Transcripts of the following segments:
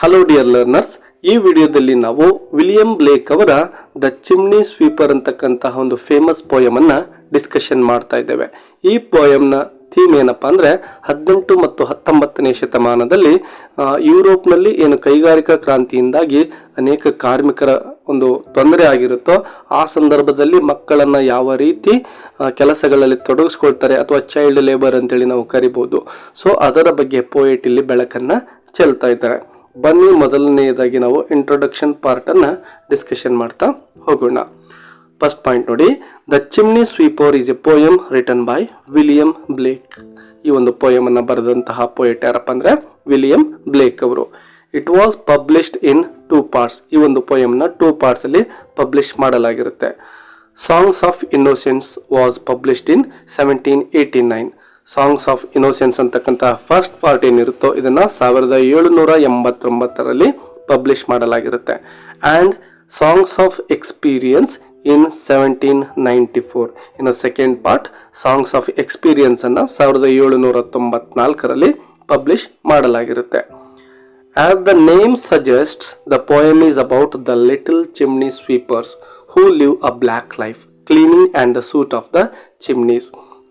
Hello dear learners ಈ ವಿಡಿಯೋದಲ್ಲಿ ನಾವು ವಿಲಿಯಂ ಬ್ಲೇಕ್ ಅವರ ದ ಚಿಮ್ನಿ ಸ್ವೀಪರ್ ಅಂತಕ್ಕಂತಹ ಒಂದು ಫೇಮಸ್ ಪೋಯಮ್ ಅನ್ನ ಡಿಸ್ಕಷನ್ ಮಾಡ್ತಾ ಇದ್ದೇವೆ. ಈ ಪೋಯಂನ ಥೀಮ್ ಏನಪ್ಪಾ ಅಂದ್ರೆ ಹದಿನೆಂಟು ಮತ್ತು ಹತ್ತೊಂಬತ್ತನೇ ಶತಮಾನದಲ್ಲಿ ಯುರೋಪ್ನಲ್ಲಿ ಏನು ಕೈಗಾರಿಕಾ ಕ್ರಾಂತಿಯಿಂದಾಗಿ ಅನೇಕ ಕಾರ್ಮಿಕರ ಒಂದು ತೊಂದರೆ ಆಗಿರುತ್ತೋ, ಆ ಸಂದರ್ಭದಲ್ಲಿ ಮಕ್ಕಳನ್ನ ಯಾವ ರೀತಿ ಕೆಲಸಗಳಲ್ಲಿ ತೊಡಗಿಸ್ಕೊಳ್ತಾರೆ ಅಥವಾ ಚೈಲ್ಡ್ ಲೇಬರ್ ಅಂತೇಳಿ ನಾವು ಕರಿಬಹುದು ಸೊ ಅದರ ಬಗ್ಗೆ ಪೋಯೆಟ್ ಇಲ್ಲಿ ಬೆಳಕನ್ನ ಚೆಲ್ತಾ ಇದ್ದಾರೆ. ಬನ್ನಿ, ಮೊದಲನೆಯದಾಗಿ ನಾವು ಇಂಟ್ರೊಡಕ್ಷನ್ ಪಾರ್ಟನ್ನು ಡಿಸ್ಕಷನ್ ಮಾಡ್ತಾ ಹೋಗೋಣ. ಫಸ್ಟ್ ಪಾಯಿಂಟ್ ನೋಡಿ the chimney sweeper is a poem written by William Blake ಈ ಒಂದು ಪೋಯಮ್ ಅನ್ನ ಬರೆದಂತಹ ಪೋಯೆಟ್ ಯಾರಪ್ಪ ಅಂದ್ರೆ ವಿಲಿಯಂ ಬ್ಲೇಕ್ ಅವರು. It was published in two parts ಈ ಒಂದು ಪೋಯಮ್ನ ಟೂ ಪಾರ್ಟ್ಸ್ ಅಲ್ಲಿ publish ಮಾಡಲಾಗಿರುತ್ತೆ. Songs of innocence was published in seventeen eighty nine songs of innocence ಅಂತಕ್ಕಂಥ ಫಸ್ಟ್ ಪಾರ್ಟ್ ಏನಿರುತ್ತೋ ಇದನ್ನ ಸಾವಿರದ ಏಳುನೂರ ಎಂಬತ್ತೊಂಬತ್ತರಲ್ಲಿ publish ಮಾಡಲಾಗಿರುತ್ತೆ. And songs of experience in seventeen ninety four ಇನ್ನು ಸೆಕೆಂಡ್ ಪಾರ್ಟ್ ಸಾಂಗ್ಸ್ ಆಫ್ ಎಕ್ಸ್ಪೀರಿಯನ್ಸನ್ನು ಸಾವಿರದ ಏಳುನೂರ ತೊಂಬತ್ನಾಲ್ಕರಲ್ಲಿ publish ಮಾಡಲಾಗಿರುತ್ತೆ. As the name suggest the poem is about the little chimney sweepers who live a black life cleaning and the soot of the chimneys.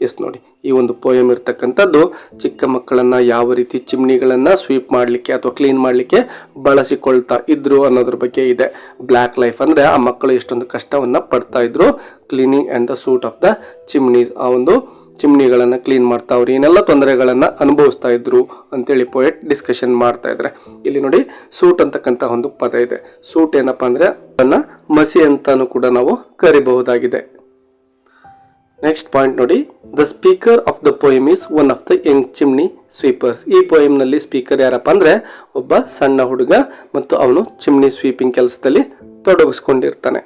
Yes ನೋಡಿ. ಈ ಒಂದು poem ಇರ್ತಕ್ಕಂಥದ್ದು ಚಿಕ್ಕ ಮಕ್ಕಳನ್ನ ಯಾವ ರೀತಿ ಚಿಮ್ನಿಗಳನ್ನ ಸ್ವೀಪ್ ಮಾಡಲಿಕ್ಕೆ ಅಥವಾ ಕ್ಲೀನ್ ಮಾಡಲಿಕ್ಕೆ ಬಳಸಿಕೊಳ್ತಾ ಇದ್ರು ಅನ್ನೋದ್ರ ಬಗ್ಗೆ ಇದೆ. ಬ್ಲ್ಯಾಕ್ ಲೈಫ್ ಅಂದ್ರೆ ಆ ಮಕ್ಕಳು ಎಷ್ಟೊಂದು ಕಷ್ಟವನ್ನ ಪಡ್ತಾ ಇದ್ರು cleaning and the soot of the chimneys ಆ ಒಂದು ಚಿಮ್ನಿಗಳನ್ನ ಕ್ಲೀನ್ ಮಾಡ್ತಾ ಅವ್ರು ಏನೆಲ್ಲ ತೊಂದರೆಗಳನ್ನ ಅನುಭವಿಸ್ತಾ ಇದ್ರು ಅಂತೇಳಿ ಪೋಯೆಟ್ ಡಿಸ್ಕಷನ್ ಮಾಡ್ತಾ ಇದ್ದಾರೆ ಇಲ್ಲಿ ನೋಡಿ ಸೂಟ್ ಅಂತಕ್ಕಂಥ ಒಂದು ಪದ ಇದೆ. ಸೂಟ್ ಏನಪ್ಪಾ ಅಂದ್ರೆ ಅದನ್ನ ಮಸಿ ಅಂತಾನು ಕೂಡ ನಾವು ಕರಿಬಹುದಾಗಿದೆ. ನೆಕ್ಸ್ಟ್ ಪಾಯಿಂಟ್ ನೋಡಿ. The speaker of the poem is one of the young chimney sweepers ಈ ಪೊಯಮ್ನಲ್ಲಿ ನಲ್ಲಿ ಸ್ಪೀಕರ್ ಯಾರಪ್ಪ ಅಂದ್ರೆ ಒಬ್ಬ ಸಣ್ಣ ಹುಡುಗ ಮತ್ತು ಅವನು ಚಿಮ್ನಿ ಸ್ವೀಪಿಂಗ್ ಕೆಲಸದಲ್ಲಿ ತೊಡಗಿಸ್ಕೊಂಡಿರ್ತಾನೆ.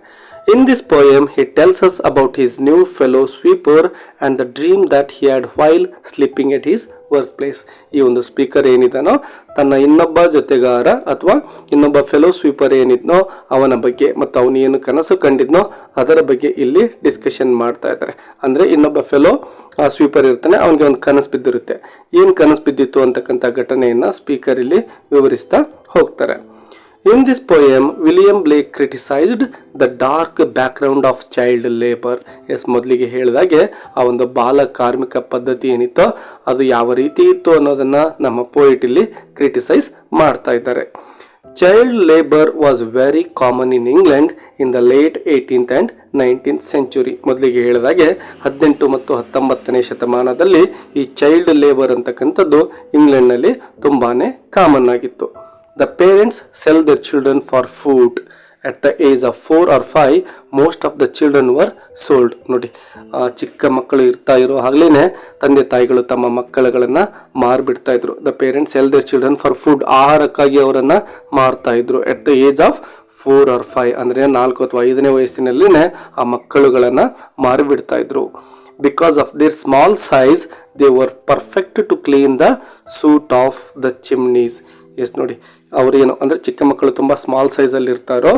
In this poem, he tells us about his new fellow sweeper and the dream that he had while sleeping at his work place ಈ ಒಂದು ಸ್ಪೀಕರ್ ಏನಿದಾನೋ ತನ್ನ ಇನ್ನೊಬ್ಬ ಜೊತೆಗಾರ ಅಥವಾ ಇನ್ನೊಬ್ಬ ಫೆಲೋ ಸ್ವೀಪರ್ ಏನಿದ್ನೋ, ಅವನ ಬಗ್ಗೆ ಮತ್ತು ಅವನು ಏನು ಕನಸು ಕಂಡಿದ್ನೋ, ಅದರ ಬಗ್ಗೆ ಇಲ್ಲಿ ಡಿಸ್ಕಷನ್ ಮಾಡ್ತಾ ಇದ್ದಾರೆ. ಅಂದರೆ ಇನ್ನೊಬ್ಬ ಫೆಲೋ ಸ್ವೀಪರ್ ಇರ್ತಾನೆ, ಅವನಿಗೆ ಒಂದು ಕನಸು ಬಿದ್ದಿರುತ್ತೆ. ಏನು ಕನಸು ಬಿದ್ದಿತ್ತು ಅಂತಕ್ಕಂಥ ಘಟನೆಯನ್ನು ಸ್ಪೀಕರ್ ಇಲ್ಲಿ ವಿವರಿಸ್ತಾ ಹೋಗ್ತಾರೆ. In this poem, William Blake criticised the dark background of child labour yes ಮೊದಲಿಗೆ ಹೇಳಿದಾಗೆ ಆ ಒಂದು ಬಾಲ ಕಾರ್ಮಿಕ ಪದ್ಧತಿ ಏನಿತ್ತೋ ಅದು ಯಾವ ರೀತಿ ಇತ್ತು ಅನ್ನೋದನ್ನ ನಮ್ಮ ಪೋಯಿಟ್ ಇಲ್ಲಿ ಕ್ರಿಟಿಸೈಸ್ ಮಾಡ್ತಾ ಇದ್ದಾರೆ. Child labour was very common in England in the late eighteenth and nineteenth century ಮೊದಲಿಗೆ ಹೇಳಿದಾಗೆ ಹದಿನೆಂಟು ಮತ್ತು ಹತ್ತೊಂಬತ್ತನೇ ಶತಮಾನದಲ್ಲಿ ಈ ಚೈಲ್ಡ್ ಲೇಬರ್ ಅಂತಕ್ಕಂಥದ್ದು ಇಂಗ್ಲೆಂಡ್ನಲ್ಲಿ ತುಂಬಾ ಕಾಮನ್ ಆಗಿತ್ತು. The parents sell their children for food at the age of four or five most of the children were sold ನೋಡಿ ಚಿಕ್ಕ ಮಕ್ಕಳು ಇರ್ತಾ ಇರೋ ಆಗ್ಲೇನೆ ತಂದೆ ತಾಯಿಗಳು ತಮ್ಮ ಮಕ್ಕಳುಗಳನ್ನು ಮಾರ್ಬಿಡ್ತಾ ಇದ್ರು. The parents sell their children for food ಆಹಾರಕ್ಕಾಗಿ ಅವರನ್ನು ಮಾರ್ತಾ ಇದ್ರು. At the age of four or five ಅಂದರೆ ನಾಲ್ಕು ಅಥವಾ ಐದನೇ ವಯಸ್ಸಿನಲ್ಲಿನೇ ಆ ಮಕ್ಕಳುಗಳನ್ನು ಮಾರಿಬಿಡ್ತಾ ಇದ್ರು. Because of their small size they were perfect to clean the soot of the chimneys yes ನೋಡಿ, ಅವರು ಏನು, ಅಂದ್ರೆ ಚಿಕ್ಕ ಮಕ್ಕಳು ತುಂಬಾ ಸ್ಮಾಲ್ ಸೈಜ್ ಅಲ್ಲಿ ಇರ್ತಾರೋ,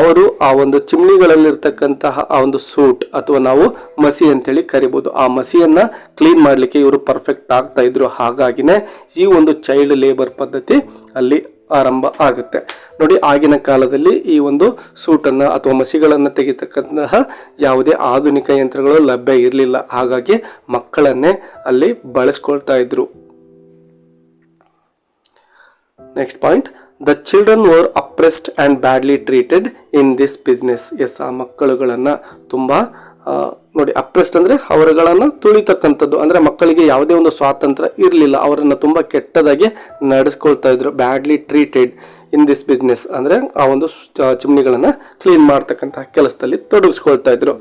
ಅವರು ಆ ಒಂದು ಚಿಮ್ನಿಗಳಲ್ಲಿರ್ತಕ್ಕಂತಹ ಆ ಒಂದು ಸೂಟ್ ಅಥವಾ ನಾವು ಮಸಿ ಅಂತೇಳಿ ಕರಿಬೋದು. ಆ ಮಸಿಯನ್ನ ಕ್ಲೀನ್ ಮಾಡ್ಲಿಕ್ಕೆ ಇವರು ಪರ್ಫೆಕ್ಟ್ ಆಗ್ತಾ ಇದ್ರು. ಹಾಗಾಗಿನೇ ಈ ಒಂದು ಚೈಲ್ಡ್ ಲೇಬರ್ ಪದ್ಧತಿ ಅಲ್ಲಿ ಆರಂಭ ಆಗುತ್ತೆ. ನೋಡಿ, ಆಗಿನ ಕಾಲದಲ್ಲಿ ಈ ಒಂದು ಸೂಟನ್ನು ಅಥವಾ ಮಸಿಗಳನ್ನು ತೆಗಿತಕ್ಕಂತಹ ಯಾವುದೇ ಆಧುನಿಕ ಯಂತ್ರಗಳು ಲಭ್ಯ ಇರಲಿಲ್ಲ. ಹಾಗಾಗಿ ಮಕ್ಕಳನ್ನೇ ಅಲ್ಲಿ ಬಳಸ್ಕೊಳ್ತಾ ಇದ್ರು. Next point the children were oppressed and badly treated in this business yes ಆ ಮಕ್ಕಳುಗಳನ್ನು ತುಂಬ ನೋಡಿ ಅಪ್ರೆಸ್ಡ್ ಅಂದರೆ ಅವರುಗಳನ್ನು ತುಳಿತಕ್ಕಂಥದ್ದು. ಅಂದರೆ ಮಕ್ಕಳಿಗೆ ಯಾವುದೇ ಒಂದು ಸ್ವಾತಂತ್ರ್ಯ ಇರಲಿಲ್ಲ. ಅವರನ್ನು ತುಂಬ ಕೆಟ್ಟದಾಗಿ ನಡೆಸ್ಕೊಳ್ತಾ ಇದ್ರು badly treated in this business ಅಂದರೆ ಆ ಒಂದು ಚಿಮ್ಣಿಗಳನ್ನು ಕ್ಲೀನ್ ಮಾಡ್ತಕ್ಕಂತಹ ಕೆಲಸದಲ್ಲಿ ತೊಡಗಿಸ್ಕೊಳ್ತಾ ಇದ್ರು.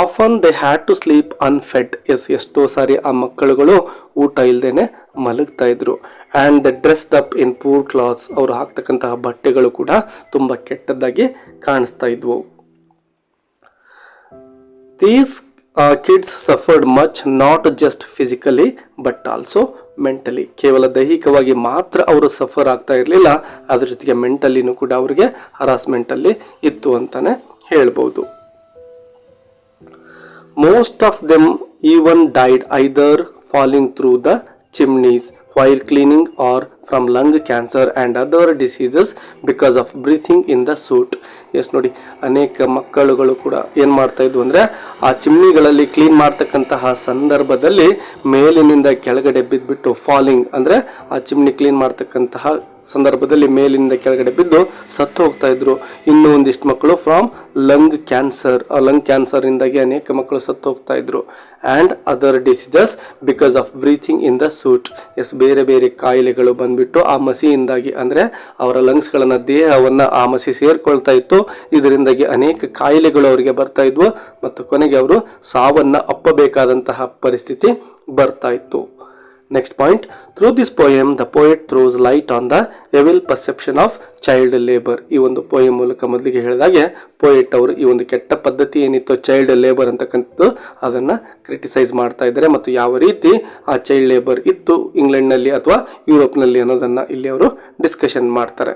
Often they had to sleep unfed yes ಎಷ್ಟೋ ಸಾರಿ ಆ ಮಕ್ಕಳುಗಳು ಊಟ ಇಲ್ಲದೇನೆ ಮಲಗ್ತಾ ಇದ್ರು. And dressed up in poor clothes ಅವರು ಹಾಕ್ತಕ್ಕಂತಹ ಬಟ್ಟೆಗಳು ಕೂಡ ತುಂಬ ಕೆಟ್ಟದಾಗಿ ಕಾಣಿಸ್ತಾ ಇದ್ವು. These kids suffered much not just physically but also mentally ಕೇವಲ ದೈಹಿಕವಾಗಿ ಮಾತ್ರ ಅವರು ಸಫರ್ ಆಗ್ತಾ ಇರಲಿಲ್ಲ, ಅದ್ರ ಜೊತೆಗೆ ಮೆಂಟಲಿನೂ ಕೂಡ ಅವರಿಗೆ ಹರಾಸ್ಮೆಂಟಲ್ಲಿ ಇತ್ತು ಅಂತಲೇ ಹೇಳ್ಬೋದು. Most of them even died either falling through the chimneys. While cleaning or from lung cancer and other diseases because of breathing in the soot yes ನೋಡಿ, ಅನೇಕ ಮಕ್ಕಳುಗಳು ಕೂಡ ಏನು ಮಾಡ್ತಾ ಇದ್ವು ಅಂದರೆ ಆ ಚಿಮ್ನಿಗಳಲ್ಲಿ ಕ್ಲೀನ್ ಮಾಡ್ತಕ್ಕಂತಹ ಸಂದರ್ಭದಲ್ಲಿ ಮೇಲಿನಿಂದ ಕೆಳಗಡೆ ಬಿದ್ದುಬಿಟ್ಟು ಫಾಲಿಂಗ್ ಅಂದರೆ ಆ ಚಿಮ್ನಿ ಕ್ಲೀನ್ ಮಾಡ್ತಕ್ಕಂತಹ ಸಂದರ್ಭದಲ್ಲಿ ಮೇಲಿಂದ ಕೆಳಗಡೆ ಬಿದ್ದು ಸತ್ತು ಹೋಗ್ತಾ ಇದ್ರು. ಇನ್ನು ಒಂದಿಷ್ಟು ಮಕ್ಕಳು ಫ್ರಾಮ್ ಲಂಗ್ ಕ್ಯಾನ್ಸರ್ ಆ ಲಂಗ್ ಕ್ಯಾನ್ಸರ್ ಇಂದಾಗಿ ಅನೇಕ ಮಕ್ಕಳು ಸತ್ತು ಹೋಗ್ತಾ ಇದ್ರು. And other diseases because of breathing in the soot yes ಬೇರೆ ಬೇರೆ ಕಾಯಿಲೆಗಳು ಬಂದ್ಬಿಟ್ಟು ಆ ಮಸಿಯಿಂದಾಗಿ ಅಂದರೆ ಅವರ ಲಂಗ್ಸ್ಗಳನ್ನು ದೇಹವನ್ನು ಆ ಮಸಿ ಸೇರಿಕೊಳ್ತಾ ಇತ್ತು. ಇದರಿಂದಾಗಿ ಅನೇಕ ಕಾಯಿಲೆಗಳು ಅವರಿಗೆ ಬರ್ತಾ ಇದ್ವು. ಮತ್ತು ಕೊನೆಗೆ ಅವರು ಸಾವನ್ನು ಅಪ್ಪಬೇಕಾದಂತಹ ಪರಿಸ್ಥಿತಿ ಬರ್ತಾ ಇತ್ತು. Next point through this poem the poet throws light on the evil perception of child labour ಈ ಒಂದು ಪೋಯಮ್ ಮೂಲಕ ಮೊದಲಿಗೆ ಹೇಳಿದಾಗೆ ಪೋಯೆಟ್ ಅವರು ಈ ಒಂದು ಕೆಟ್ಟ ಪದ್ಧತಿ ಏನಿತ್ತು ಚೈಲ್ಡ್ ಲೇಬರ್ ಅಂತಕ್ಕಂಥದ್ದು, ಅದನ್ನು ಕ್ರಿಟಿಸೈಸ್ ಮಾಡ್ತಾ ಇದ್ದಾರೆ. ಮತ್ತು ಯಾವ ರೀತಿ ಆ ಚೈಲ್ಡ್ ಲೇಬರ್ ಇತ್ತು ಇಂಗ್ಲೆಂಡ್ನಲ್ಲಿ ಅಥವಾ ಯುರೋಪ್ನಲ್ಲಿ ಅನ್ನೋದನ್ನು ಇಲ್ಲಿ ಅವರು ಡಿಸ್ಕಷನ್ ಮಾಡ್ತಾರೆ.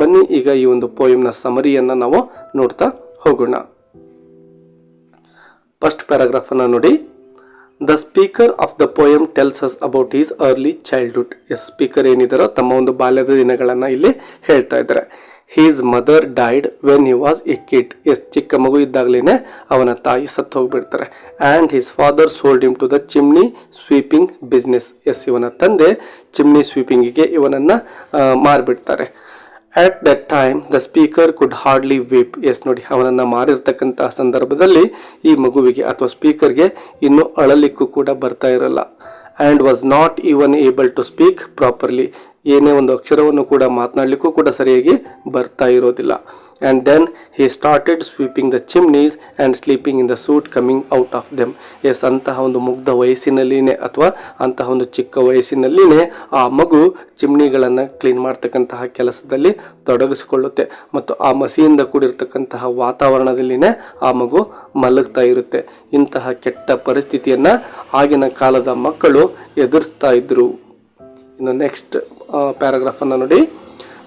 ಬನ್ನಿ ಈಗ ಈ ಒಂದು ಪೊಯಮ್ನ ಸಮರಿಯನ್ನು ನಾವು ನೋಡ್ತಾ ಹೋಗೋಣ. ಫಸ್ಟ್ ಪ್ಯಾರಾಗ್ರಾಫನ್ನು ನೋಡಿ. The speaker of the poem tells us about his early childhood yes speaker ಏನಿದಾರೋ ತಮ್ಮ ಒಂದು ಬಾಲ್ಯದ ದಿನಗಳನ್ನು ಇಲ್ಲಿ ಹೇಳ್ತಾ ಇದ್ದಾರೆ. His mother died when he was a kid yes ಚಿಕ್ಕ ಮಗು ಇದ್ದಾಗಲೇ ಅವನ ತಾಯಿ ಸತ್ತು ಹೋಗ್ಬಿಡ್ತಾರೆ. And his father sold him to the chimney sweeping business yes ಇವನ ತಂದೆ ಚಿಮ್ನಿ ಸ್ವೀಪಿಂಗಿಗೆ ಇವನನ್ನು ಮಾರಿಬಿಡ್ತಾರೆ. At that time the speaker could hardly weep yes ನೋಡಿ, ಅವನನ್ನು ಮಾರಿರ್ತಕ್ಕಂತಹ ಸಂದರ್ಭದಲ್ಲಿ ಈ ಮಗುವಿಗೆ ಅಥವಾ ಸ್ಪೀಕರ್ಗೆ ಇನ್ನೂ ಅಳಲಿಕ್ಕೂ ಕೂಡ ಬರ್ತಾ ಇರಲ್ಲ. And was not even able to speak properly ಏನೇ ಒಂದು ಅಕ್ಷರವನ್ನು ಕೂಡ ಮಾತನಾಡಲಿಕ್ಕೂ ಕೂಡ ಸರಿಯಾಗಿ ಬರ್ತಾ ಇರೋದಿಲ್ಲ. And then he started sweeping the chimneys and sleeping in the soot coming out of them yes ಅಂತಹ ಒಂದು ಮುಗ್ಧ ವಯಸ್ಸಿನಲ್ಲಿನೇ ಅಥವಾ ಅಂತಹ ಒಂದು ಚಿಕ್ಕ ವಯಸ್ಸಿನಲ್ಲಿನೇ ಆ ಮಗು ಚಿಮ್ನಿಗಳನ್ನು ಕ್ಲೀನ್ ಮಾಡ್ತಕ್ಕಂತಹ ಕೆಲಸದಲ್ಲಿ ತೊಡಗಿಸಿಕೊಳ್ಳುತ್ತೆ. ಮತ್ತು ಆ ಮಸಿಯಿಂದ ಕೂಡಿರ್ತಕ್ಕಂತಹ ವಾತಾವರಣದಲ್ಲಿನೇ ಆ ಮಗು ಮಲಗ್ತಾ ಇರುತ್ತೆ. ಇಂತಹ ಕೆಟ್ಟ ಪರಿಸ್ಥಿತಿಯನ್ನು ಆಗಿನ ಕಾಲದ ಮಕ್ಕಳು ಎದುರಿಸ್ತಾ ಇದ್ರು. ಇನ್ನು ನೆಕ್ಸ್ಟ್ ಪ್ಯಾರಾಗ್ರಾಫನ್ನು ನೋಡಿ.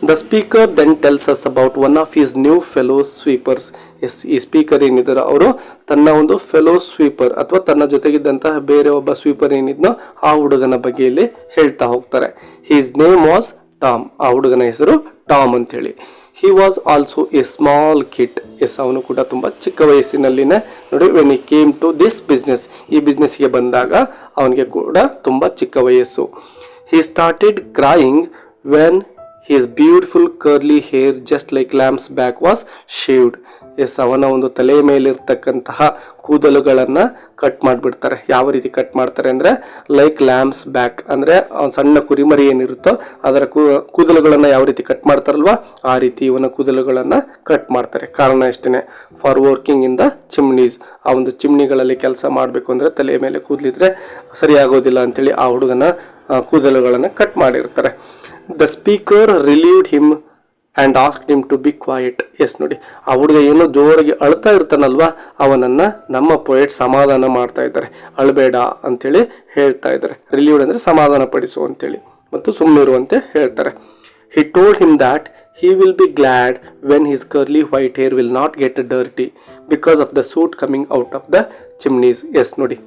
The speaker then tells us about one of his new fellow sweepers yes ಈ ಸ್ಪೀಕರ್ ಏನಿದ್ದಾರೆ ಅವರು? ತನ್ನ ಒಂದು ಫೆಲೋ ಸ್ವೀಪರ್ ಅಥವಾ ತನ್ನ ಜೊತೆಗಿದ್ದಂತಹ ಬೇರೆ ಒಬ್ಬ ಸ್ವೀಪರ್ ಏನಿದ್ನೋ ಆ ಹುಡುಗನ ಬಗ್ಗೆ ಇಲ್ಲಿ ಹೇಳ್ತಾ ಹೋಗ್ತಾರೆ. ಹೀಸ್ ನೇಮ್ ವಾಸ್ ಟಾಮ್ ಆ ಹುಡುಗನ ಹೆಸರು ಟಾಮ್ ಅಂತೇಳಿ he was also a small kid yes ಅವನು ಕೂಡ ತುಂಬ ಚಿಕ್ಕ ವಯಸ್ಸಿನಲ್ಲಿನೇ ನೋಡಿ when he came to this business ಈ ಬಿಸ್ನೆಸ್ಗೆ ಬಂದಾಗ ಅವನಿಗೆ ಕೂಡ ತುಂಬ ಚಿಕ್ಕ ವಯಸ್ಸು. He started crying when his beautiful curly hair just like lamb's back was shaved yes ಅವನ ಒಂದು ತಲೆ ಮೇಲಿರ್ತಕ್ಕಂತಹ ಕೂದಲುಗಳನ್ನು ಕಟ್ ಮಾಡಿಬಿಡ್ತಾರೆ. ಯಾವ ರೀತಿ ಕಟ್ ಮಾಡ್ತಾರೆ ಅಂದರೆ ಲೈಕ್ ಲ್ಯಾಂಪ್ಸ್ ಬ್ಯಾಕ್ ಅಂದರೆ ಸಣ್ಣ ಕುರಿಮರಿ ಏನಿರುತ್ತೋ ಅದರ ಕೂದಲುಗಳನ್ನು ಯಾವ ರೀತಿ ಕಟ್ ಮಾಡ್ತಾರಲ್ವಾ, ಆ ರೀತಿ ಇವನ ಕೂದಲುಗಳನ್ನು ಕಟ್ ಮಾಡ್ತಾರೆ. ಕಾರಣ ಎಷ್ಟೇ for working in the chimneys ಆ ಒಂದು ಚಿಮ್ನಿಗಳಲ್ಲಿ ಕೆಲಸ ಮಾಡಬೇಕು ಅಂದರೆ ತಲೆ ಮೇಲೆ ಕೂದಲಿದ್ರೆ ಸರಿಯಾಗೋದಿಲ್ಲ ಅಂತೇಳಿ ಆ ಹುಡುಗನ ಕೂದಲುಗಳನ್ನು ಕಟ್ ಮಾಡಿರ್ತಾರೆ. The speaker relieved him and ask him to be quiet yes ನೋಡಿ, ಆ ಹುಡುಗ ಏನೋ ಜೋರಾಗಿ ಅಳ್ತಾ ಇರ್ತಾನಲ್ವಾ? ಅವನನ್ನು ನಮ್ಮ ಪೊಯೆಟ್ ಸಮಾಧಾನ ಮಾಡ್ತಾ ಇದ್ದಾರೆ. ಅಳಬೇಡ ಅಂತೇಳಿ ಹೇಳ್ತಾ ಇದ್ದಾರೆ. ರಿಲೀವ್ಡ್ ಅಂದರೆ ಸಮಾಧಾನ ಪಡಿಸು ಅಂತೇಳಿ ಮತ್ತು ಸುಮ್ಮನಿರುವಂತೆ ಹೇಳ್ತಾರೆ. He told him that he will be glad when his curly white hair will not get dirty because of the soot coming out of the chimneys yes ನೋಡಿ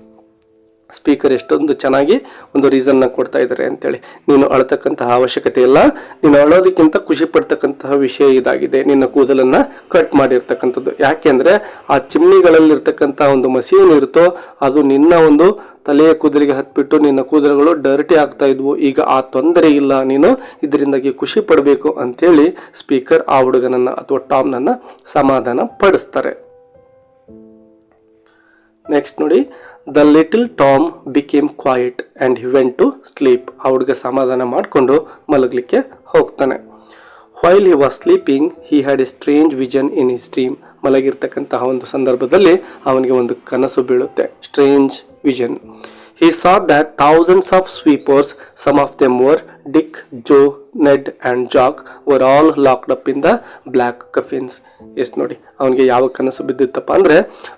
ಸ್ಪೀಕರ್ ಎಷ್ಟೊಂದು ಚೆನ್ನಾಗಿ ಒಂದು ರೀಸನ್ನ ಕೊಡ್ತಾ ಇದ್ದಾರೆ ಅಂತೇಳಿ. ನೀನು ಅಳತಕ್ಕಂತಹ ಅವಶ್ಯಕತೆ ಇಲ್ಲ. ನೀನು ಅಳೋದಕ್ಕಿಂತ ಖುಷಿ ಪಡ್ತಕ್ಕಂತಹ ವಿಷಯ ಇದಾಗಿದೆ. ನಿನ್ನ ಕೂದಲನ್ನು ಕಟ್ ಮಾಡಿರ್ತಕ್ಕಂಥದ್ದು. ಯಾಕೆಂದರೆ ಆ ಚಿಮ್ನಿಗಳಲ್ಲಿರ್ತಕ್ಕಂಥ ಒಂದು ಮಸಿ ಏನಿರುತ್ತೋ ಅದು ನಿನ್ನ ಒಂದು ತಲೆಯ ಕೂದಲಿಗೆ ಹತ್ಬಿಟ್ಟು ನಿನ್ನ ಕೂದಲುಗಳು ಡರ್ಟಿ ಆಗ್ತಾ ಇದ್ವು. ಈಗ ಆ ತೊಂದರೆ ಇಲ್ಲ. ನೀನು ಇದರಿಂದಾಗಿ ಖುಷಿ ಪಡಬೇಕು ಅಂತೇಳಿ ಸ್ಪೀಕರ್ ಆ ಹುಡುಗನನ್ನು ಅಥವಾ ಟಾಮ್ನನ್ನು ಸಮಾಧಾನ ಪಡಿಸ್ತಾರೆ. ನೆಕ್ಸ್ಟ್ ನೋಡಿ the little Tom became quiet and he went to sleep ಆ ಹುಡುಗ ಸಮಾಧಾನ ಮಾಡಿಕೊಂಡು ಮಲಗಲಿಕ್ಕೆ ಹೋಗ್ತಾನೆ. While he was sleeping he had a strange vision in his dream ಮಲಗಿರ್ತಕ್ಕಂತಹ ಒಂದು ಸಂದರ್ಭದಲ್ಲಿ ಅವನಿಗೆ ಒಂದು ಕನಸು ಬೀಳುತ್ತೆ. Strange vision he saw that thousands of sweepers some of them were Dick Joe Ned and Jack were all locked up in the black coffins yes ನೋಡಿ, ಅವನಿಗೆ ಯಾವ ಕನಸು ಬಿದ್ದಿತ್ತಪ್ಪ ಅಂದರೆ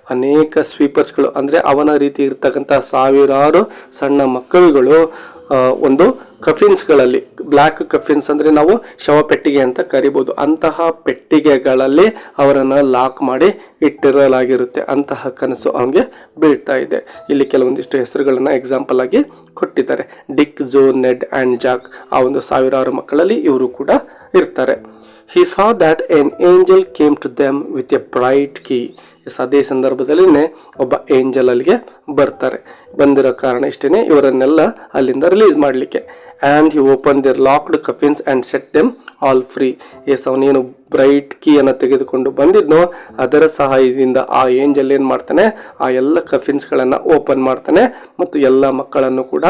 ಅನೇಕ ಸ್ವೀಪರ್ಸ್ಗಳು ಅಂದರೆ ಅವನ ರೀತಿ ಇರ್ತಕ್ಕಂಥ ಸಾವಿರಾರು ಸಣ್ಣ ಮಕ್ಕಳುಗಳು ಒಂದು ಕಫಿನ್ಸ್ಗಳಲ್ಲಿ ಬ್ಲ್ಯಾಕ್ ಕಫಿನ್ಸ್ ಅಂದರೆ ನಾವು ಶವಪೆಟ್ಟಿಗೆ ಅಂತ ಕರಿಬೋದು. ಅಂತಹ ಪೆಟ್ಟಿಗೆಗಳಲ್ಲಿ ಅವರನ್ನು ಲಾಕ್ ಮಾಡಿ ಇಟ್ಟಿರಲಾಗಿರುತ್ತೆ. ಅಂತಹ ಕನಸು ಅವನಿಗೆ ಬೀಳ್ತಾ ಇದೆ. ಇಲ್ಲಿ ಕೆಲವೊಂದಿಷ್ಟು ಹೆಸರುಗಳನ್ನು ಎಕ್ಸಾಂಪಲ್ ಆಗಿ ಕೊಟ್ಟಿದ್ದಾರೆ. DK, Joe, Ned and Jack ಆ ಒಂದು ಸಾವಿರಾರು ಮಕ್ಕಳಲ್ಲಿ ಇವರು ಕೂಡ ಇರ್ತಾರೆ. He saw that an angel came to them with a bright key yes ಅದೇ ಸಂದರ್ಭದಲ್ಲಿನೇ ಒಬ್ಬ ಏಂಜಲ್ ಅಲ್ಲಿಗೆ ಬರ್ತಾರೆ. ಬಂದಿರೋ ಕಾರಣ ಇಷ್ಟೇ ಇವರನ್ನೆಲ್ಲ ಅಲ್ಲಿಂದ ರಿಲೀಸ್ ಮಾಡಲಿಕ್ಕೆ. And he open their locked coffins and set them all free yes ಅವನೇನು ಬ್ರೈಟ್ ಕೀಯನ್ನು ತೆಗೆದುಕೊಂಡು ಬಂದಿದ್ನೋ ಅದರ ಸಹಾಯದಿಂದ ಆ ಏಂಜಲ್ ಏನು ಮಾಡ್ತಾನೆ ಆ ಎಲ್ಲ ಕಫಿನ್ಸ್ಗಳನ್ನು ಓಪನ್ ಮಾಡ್ತಾನೆ ಮತ್ತು ಎಲ್ಲ ಮಕ್ಕಳನ್ನು ಕೂಡ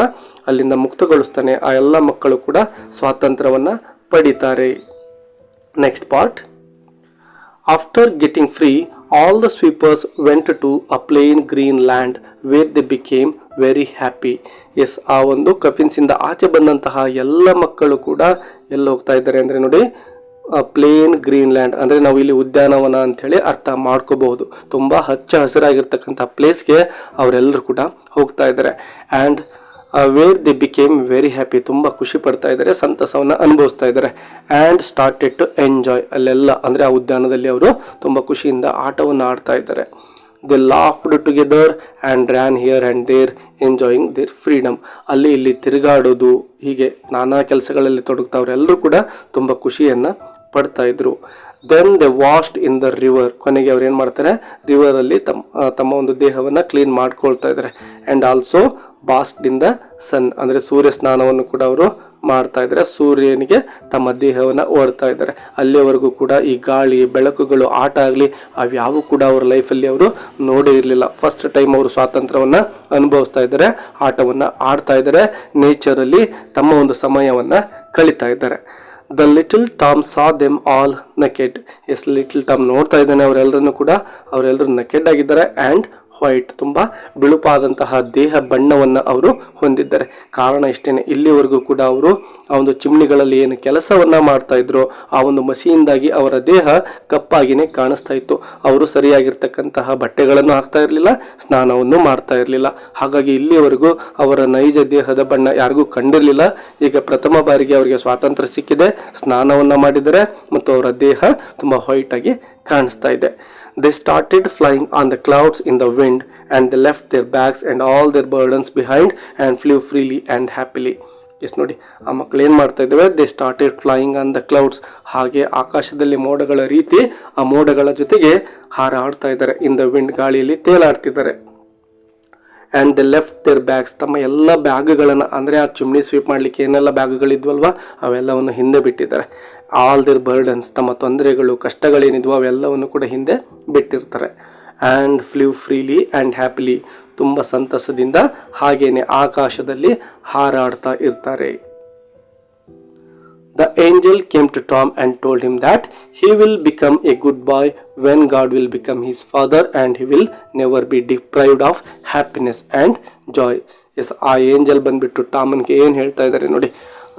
ಅಲ್ಲಿಂದ ಮುಕ್ತಗೊಳಿಸ್ತಾನೆ. ಆ ಎಲ್ಲ ಮಕ್ಕಳು ಕೂಡ ಸ್ವಾತಂತ್ರ್ಯವನ್ನು ಪಡಿತಾರೆ. Next part after getting free, all the sweepers went to a plain green land where they became very happy yes ಆ ಒಂದು ಕಫಿನ್ಸಿಂದ ಆಚೆ ಬಂದಂತಹ ಎಲ್ಲ ಮಕ್ಕಳು ಕೂಡ ಎಲ್ಲಿ ಹೋಗ್ತಾ ಇದ್ದಾರೆ ಅಂದರೆ ನೋಡಿ ಪ್ಲೇನ್ ಗ್ರೀನ್ ಲ್ಯಾಂಡ್ ಅಂದರೆ ನಾವು ಇಲ್ಲಿ ಉದ್ಯಾನವನ ಅಂಥೇಳಿ ಅರ್ಥ ಮಾಡ್ಕೋಬಹುದು. ತುಂಬ ಹಚ್ಚ ಹಸಿರಾಗಿರ್ತಕ್ಕಂಥ ಪ್ಲೇಸ್ಗೆ ಅವರೆಲ್ಲರೂ ಕೂಡ ಹೋಗ್ತಾ ಇದ್ದಾರೆ. And where they became very happy ತುಂಬ ಖುಷಿ ಪಡ್ತಾ ಇದ್ದಾರೆ, ಸಂತಸವನ್ನು ಅನುಭವಿಸ್ತಾ ಇದ್ದಾರೆ. ಆ್ಯಂಡ್ ಸ್ಟಾರ್ಟೆಡ್ ಟು ಎಂಜಾಯ್ ಅಲ್ಲೆಲ್ಲ, ಅಂದರೆ ಆ ಉದ್ಯಾನದಲ್ಲಿ ಅವರು ತುಂಬ ಖುಷಿಯಿಂದ ಆಟವನ್ನು ಆಡ್ತಾ ಇದ್ದಾರೆ. They laughed together and ran here and there enjoying their freedom ಅಲ್ಲಿ ಇಲ್ಲಿ ತಿರುಗಾಡೋದು, ಹೀಗೆ ನಾನಾ ಕೆಲಸಗಳಲ್ಲಿ ತೊಡಗ್ತಾವ್ರೆ ಎಲ್ಲರೂ ಕೂಡ ತುಂಬ ಖುಷಿಯನ್ನು ಪಡ್ತಾ ಇದ್ರು. Then they washed in the river ಕೊನೆಗೆ ಅವ್ರು ಏನು ಮಾಡ್ತಾರೆ? ರಿವರಲ್ಲಿ ತಮ್ಮ ತಮ್ಮ ಒಂದು ದೇಹವನ್ನು ಕ್ಲೀನ್ ಮಾಡ್ಕೊಳ್ತಾ ಇದ್ದಾರೆ and also bathed in the sun ಅಂದರೆ ಸೂರ್ಯ ಸ್ನಾನವನ್ನು ಕೂಡ ಅವರು ಮಾಡ್ತಾ ಇದ್ದಾರೆ ಸೂರ್ಯನಿಗೆ ತಮ್ಮ ದೇಹವನ್ನು ಓಡ್ತಾ ಇದ್ದಾರೆ ಅಲ್ಲಿಯವರೆಗೂ ಕೂಡ ಈ ಗಾಳಿ, ಬೆಳಕುಗಳು ಆಟ ಆಗಲಿ, ಅವ್ಯಾವು ಕೂಡ ಅವ್ರ ಲೈಫಲ್ಲಿ ಅವರು ನೋಡೇ ಇರಲಿಲ್ಲ. ಫಸ್ಟ್ ಟೈಮ್ ಅವರು ಸ್ವಾತಂತ್ರ್ಯವನ್ನು ಅನುಭವಿಸ್ತಾ ಇದ್ದಾರೆ ಆಟವನ್ನು ಆಡ್ತಾ ಇದ್ದಾರೆ ನೇಚರಲ್ಲಿ ತಮ್ಮ ಒಂದು ಸಮಯವನ್ನು ಕಳೀತಾ ಇದ್ದಾರೆ. The little Tom saw them all naked yes little Tom ನೋಡ್ತಾ ಇದ್ದಾನೆ ಅವರೆಲ್ಲರನ್ನು ಕೂಡ. ಅವರೆಲ್ಲರೂ ನಕೆಟ್ ಆಗಿದ್ದಾರೆ. ಆ್ಯಂಡ್ ವೈಟ್ ತುಂಬ ಬಿಳುಪಾದಂತಹ ದೇಹ ಬಣ್ಣವನ್ನು ಅವರು ಹೊಂದಿದ್ದಾರೆ. ಕಾರಣ ಇಷ್ಟೇನೆ, ಇಲ್ಲಿವರೆಗೂ ಕೂಡ ಅವರು ಆ ಒಂದು ಚಿಮ್ನಿಗಳಲ್ಲಿ ಏನು ಕೆಲಸವನ್ನ ಮಾಡ್ತಾ ಇದ್ರು, ಆ ಒಂದು ಮಸಿಯಿಂದಾಗಿ ಅವರ ದೇಹ ಕಪ್ಪಾಗಿನೇ ಕಾಣಿಸ್ತಾ ಇತ್ತು. ಅವರು ಸರಿಯಾಗಿರ್ತಕ್ಕಂತಹ ಬಟ್ಟೆಗಳನ್ನು ಹಾಕ್ತಾ ಇರಲಿಲ್ಲ, ಸ್ನಾನವನ್ನು ಮಾಡ್ತಾ ಇರಲಿಲ್ಲ. ಹಾಗಾಗಿ ಇಲ್ಲಿವರೆಗೂ ಅವರ ನೈಜ ದೇಹದ ಬಣ್ಣ ಯಾರಿಗೂ ಕಂಡಿರಲಿಲ್ಲ. ಈಗ ಪ್ರಥಮ ಬಾರಿಗೆ ಅವರಿಗೆ ಸ್ವಾತಂತ್ರ್ಯ ಸಿಕ್ಕಿದೆ, ಸ್ನಾನವನ್ನ ಮಾಡಿದರೆ ಮತ್ತು ಅವರ ದೇಹ ತುಂಬ ವೈಟ್ ಆಗಿ ಕಾಣಿಸ್ತಾ ಇದೆ. They started flying on the clouds in the wind and they left their bags and all their burdens behind and flew freely and happily yes ನೋಡಿ, ಆ ಮಕ್ಕಳು ಏನು ಮಾಡ್ತಾ ಇದ್ದಾವೆ? They started flying on the clouds ಹಾಗೆ ಆಕಾಶದಲ್ಲಿ ಮೋಡಗಳ ರೀತಿ ಆ ಮೋಡಗಳ ಜೊತೆಗೆ ಹಾರಾಡ್ತಾ ಇದ್ದಾರೆ. ಇನ್ ದ ವಿಂಡ್ ಗಾಳಿಯಲ್ಲಿ ತೇಲಾಡ್ತಿದ್ದಾರೆ. And they left their bags ತಮ್ಮ ಎಲ್ಲ ಬ್ಯಾಗ್ಗಳನ್ನು, ಅಂದರೆ ಆ ಚಿಮ್ನಿ ಸ್ವೀಪ್ ಮಾಡಲಿಕ್ಕೆ ಏನೆಲ್ಲ ಬ್ಯಾಗ್ಗಳಿದ್ವಲ್ವ? ಅವೆಲ್ಲವನ್ನು ಹಿಂದೆ ಬಿಟ್ಟಿದ್ದಾರೆ. ಆಲ್ ದೇರ್ ಬರ್ಡನ್ಸ್, ತಮ್ಮ ತೊಂದರೆಗಳು, ಕಷ್ಟಗಳೇನಿದ್ವೋ ಅವೆಲ್ಲವನ್ನು ಕೂಡ ಹಿಂದೆ ಬಿಟ್ಟಿರ್ತಾರೆ. And flew freely and happily ತುಂಬ ಸಂತಸದಿಂದ ಹಾಗೇನೆ ಆಕಾಶದಲ್ಲಿ ಹಾರಾಡ್ತಾ ಇರ್ತಾರೆ. The angel came to Tom and told him that he will become a good boy when God will become his father and he will never be deprived of happiness and joy yes ಆ angel ಬಂದ್ಬಿಟ್ಟು ಟಾಮನ್ಗೆ ಏನು ಹೇಳ್ತಾ ಇದ್ದಾರೆ ನೋಡಿ.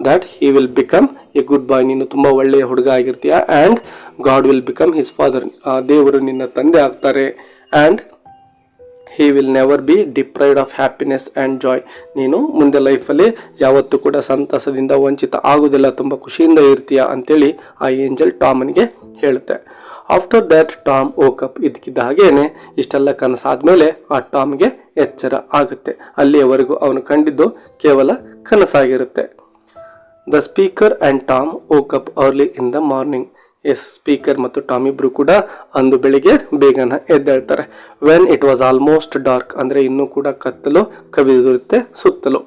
That he will become a good boy ನೀನು ತುಂಬ ಒಳ್ಳೆಯ ಹುಡುಗ ಆಗಿರ್ತೀಯ? And God will become his father ದೇವರು ನಿನ್ನ ತಂದೆ ಆಗ್ತಾರೆ. And he will never be deprived of happiness and joy ನೀನು ಮುಂದೆ ಲೈಫಲ್ಲಿ ಯಾವತ್ತೂ ಕೂಡ ಸಂತಸದಿಂದ ವಂಚಿತ ಆಗೋದಿಲ್ಲ ತುಂಬ ಖುಷಿಯಿಂದ ಇರ್ತೀಯ ಅಂತೇಳಿ ಆ ಏಂಜಲ್ ಟಾಮನ್ಗೆ ಹೇಳುತ್ತೆ. After that Tom woke up ಇದಕ್ಕಿದ್ದ ಹಾಗೇನೆ ಇಷ್ಟೆಲ್ಲ ಕನಸಾದ್ಮೇಲೆ ಆ ಟಾಮ್ಗೆ ಎಚ್ಚರ ಆಗುತ್ತೆ. ಅಲ್ಲಿಯವರೆಗೂ ಅವನು ಕಂಡಿದ್ದು ಕೇವಲ ಕನಸಾಗಿರುತ್ತೆ. The speaker and Tom woke up early in the morning yes speaker ಮತ್ತು ಟಾಮ್ ಇಬ್ರು ಕೂಡ ಅಂದು ಬೆಳಿಗ್ಗೆ ಬೇಗನ ಎದ್ದೇಳ್ತಾರೆ. When it was almost dark ಅಂದರೆ ಇನ್ನೂ ಕೂಡ ಕತ್ತಲು ಕವಿದಿರುತ್ತೆ ಸುತ್ತಲೂ.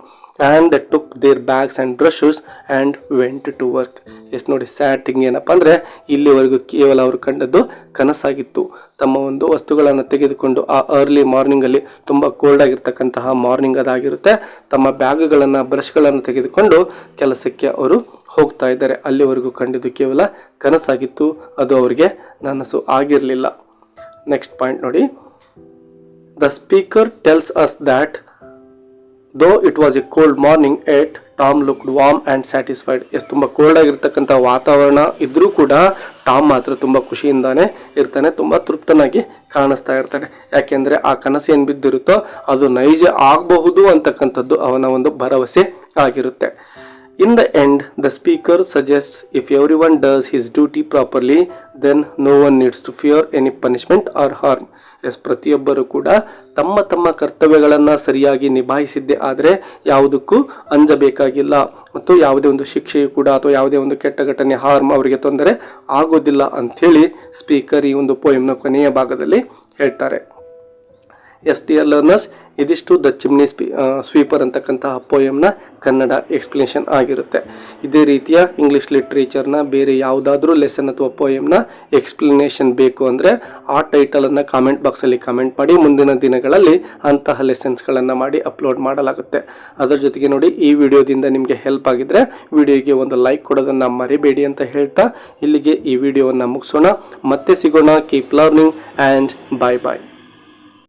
And took their bags and brushes and went to work yes ನೋಡಿ ಸ್ಯಾಡ್ ಥಿಂಗ್ ಏನಪ್ಪ ಅಂದರೆ, ಇಲ್ಲಿವರೆಗೂ ಕೇವಲ ಅವರು ಕಂಡದ್ದು ಕನಸಾಗಿತ್ತು. ತಮ್ಮ ಒಂದು ವಸ್ತುಗಳನ್ನು ತೆಗೆದುಕೊಂಡು ಆ ಅರ್ಲಿ ಮಾರ್ನಿಂಗಲ್ಲಿ ತುಂಬ ಕೋಲ್ಡ್ ಆಗಿರ್ತಕ್ಕಂತಹ ಮಾರ್ನಿಂಗ್ ಅದಾಗಿರುತ್ತೆ. ತಮ್ಮ ಬ್ಯಾಗ್ಗಳನ್ನು ಬ್ರಷ್ಗಳನ್ನು ತೆಗೆದುಕೊಂಡು ಕೆಲಸಕ್ಕೆ ಅವರು ಹೋಗ್ತಾ ಇದ್ದಾರೆ. ಅಲ್ಲಿವರೆಗೂ ಕಂಡಿದ್ದು ಕೇವಲ ಕನಸಾಗಿತ್ತು. ಅದು ಅವರಿಗೆ ನನಸು ಆಗಿರಲಿಲ್ಲ. ನೆಕ್ಸ್ಟ್ ಪಾಯಿಂಟ್ ನೋಡಿ. The speaker tells us that though it was a cold morning yet Tom looked warm and satisfied ಎಷ್ಟು ತುಂಬ ಕೋಲ್ಡ್ ಆಗಿರ್ತಕ್ಕಂಥ ವಾತಾವರಣ ಇದ್ರೂ ಕೂಡ ಟಾಮ್ ಮಾತ್ರ ತುಂಬ ಖುಷಿಯಿಂದಾನೇ ಇರ್ತಾನೆ, ತುಂಬ ತೃಪ್ತನಾಗಿ ಕಾಣಿಸ್ತಾ ಇರ್ತಾನೆ. ಯಾಕೆಂದರೆ ಆ ಕನಸು ಏನು ಬಿದ್ದಿರುತ್ತೋ ಅದು ನೈಜ ಆಗಬಹುದು ಅಂತಕ್ಕಂಥದ್ದು ಅವನ ಒಂದು ಭರವಸೆ ಆಗಿರುತ್ತೆ. In the end, the speaker suggests if everyone does his duty properly, then no one needs to fear any punishment or harm. Yes ಪ್ರತಿಯೊಬ್ಬರು ಕೂಡ ತಮ್ಮ ತಮ್ಮ ಕರ್ತವ್ಯಗಳನ್ನು ಸರಿಯಾಗಿ ನಿಭಾಯಿಸಿದ್ದೇ ಆದರೆ ಯಾವುದಕ್ಕೂ ಅಂಜಬೇಕಾಗಿಲ್ಲ ಮತ್ತು ಯಾವುದೇ ಒಂದು ಶಿಕ್ಷೆಯು ಕೂಡ ಅಥವಾ ಯಾವುದೇ ಒಂದು ಕೆಟ್ಟ ಘಟನೆ ಹಾರ್ಮ್ ಅವರಿಗೆ ತೊಂದರೆ ಆಗೋದಿಲ್ಲ ಅಂಥೇಳಿ ಸ್ಪೀಕರ್ ಈ ಒಂದು ಪೋಯಮ್ನ ಕೊನೆಯ ಭಾಗದಲ್ಲಿ ಹೇಳ್ತಾರೆ ಎಸ್ ಡಿ ಆರ್ ಲರ್ನರ್ಸ್ ಇದಿಷ್ಟು ದ ಚಿಮ್ನಿ ಸ್ಪೀ ಸ್ವೀಪರ್ ಅಂತಕ್ಕಂತಹ ಪೋಯಮ್ನ ಕನ್ನಡ ಎಕ್ಸ್ಪ್ಲನೇಷನ್ ಆಗಿರುತ್ತೆ. ಇದೇ ರೀತಿಯ ಇಂಗ್ಲೀಷ್ ಲಿಟ್ರೇಚರ್ನ ಬೇರೆ ಯಾವುದಾದ್ರೂ ಲೆಸನ್ ಅಥವಾ ಪೋಯಮ್ನ ಎಕ್ಸ್ಪ್ಲನೇಷನ್ ಬೇಕು ಅಂದರೆ ಆ ಟೈಟಲನ್ನು ಕಾಮೆಂಟ್ ಬಾಕ್ಸಲ್ಲಿ ಕಮೆಂಟ್ ಮಾಡಿ, ಮುಂದಿನ ದಿನಗಳಲ್ಲಿ ಅಂತಹ ಲೆಸನ್ಸ್ಗಳನ್ನು ಮಾಡಿ ಅಪ್ಲೋಡ್ ಮಾಡಲಾಗುತ್ತೆ. ಅದರ ಜೊತೆಗೆ ನೋಡಿ, ಈ ವಿಡಿಯೋದಿಂದ ನಿಮಗೆ ಹೆಲ್ಪ್ ಆಗಿದ್ರೆ ವಿಡಿಯೋಗೆ ಒಂದು ಲೈಕ್ ಕೊಡೋದನ್ನು ಮರಿಬೇಡಿ ಅಂತ ಹೇಳ್ತಾ ಇಲ್ಲಿಗೆ ಈ ವಿಡಿಯೋವನ್ನು ಮುಗಿಸೋಣ. ಮತ್ತೆ ಸಿಗೋಣ. Keep learning and bye bye